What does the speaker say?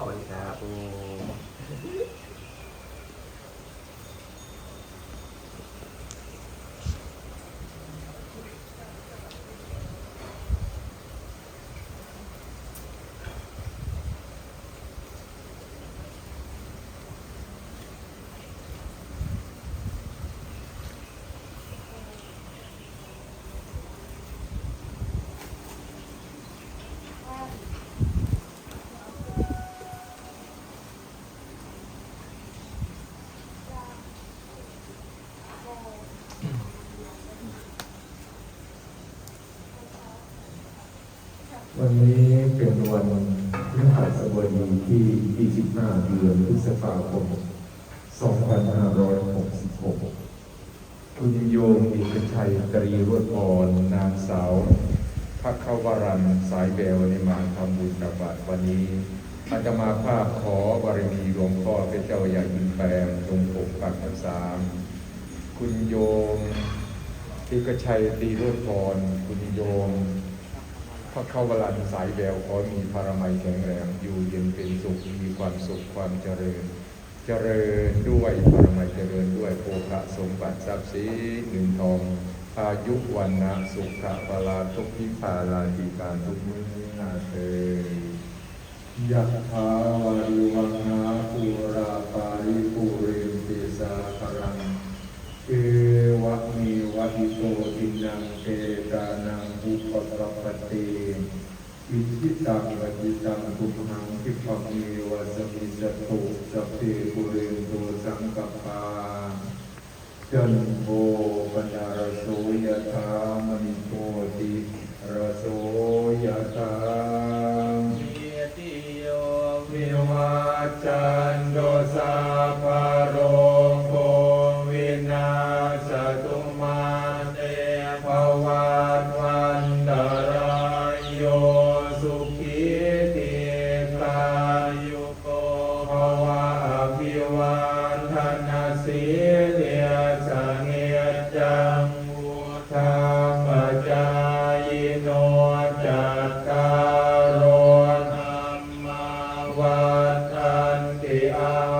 สวัสดีครับ วันนี้เป็นวันพฤหัสบดีที่ 25 เดือนพฤษภาคม 2566 คุณโยมเอกชัยกรีรวดพรนางสาวพักเขาวรันสายแววในมาทำบุญตักบาตรวันนี้ อาตมาภาพขอบารมีหลวงพ่อเป็นเจ้าใหญ่ยินแปลงจงปกปักรักษาคุณโยมเอกชัยตรีรวดพรคุณโยม พระเขาวรันสายแววขอมีพารามัยแข็งแรงอยู่เย็นเป็นสุขมีความสุขความเจริญ เจริญด้วยพารามัยเจริญด้วยโภคะสมบัติทรัพย์สินเงินทองอายุวันนะสุขะปลาทุกพิพาลาธิการทุกมือนาเตยะถาวาริวังนาปูราปาริปูเรนติสาคารังเอวะมีวะอิโตทินังเตตานังอุปตรปติ อิจิตังวะจิตังทุมหังคิปะเมวะสมิจตุสัพเพปุเรนโตสังกปาจันโทปนารโสยธามณิโพติรโสยธาเมียติโยวิวาจันโดสา are.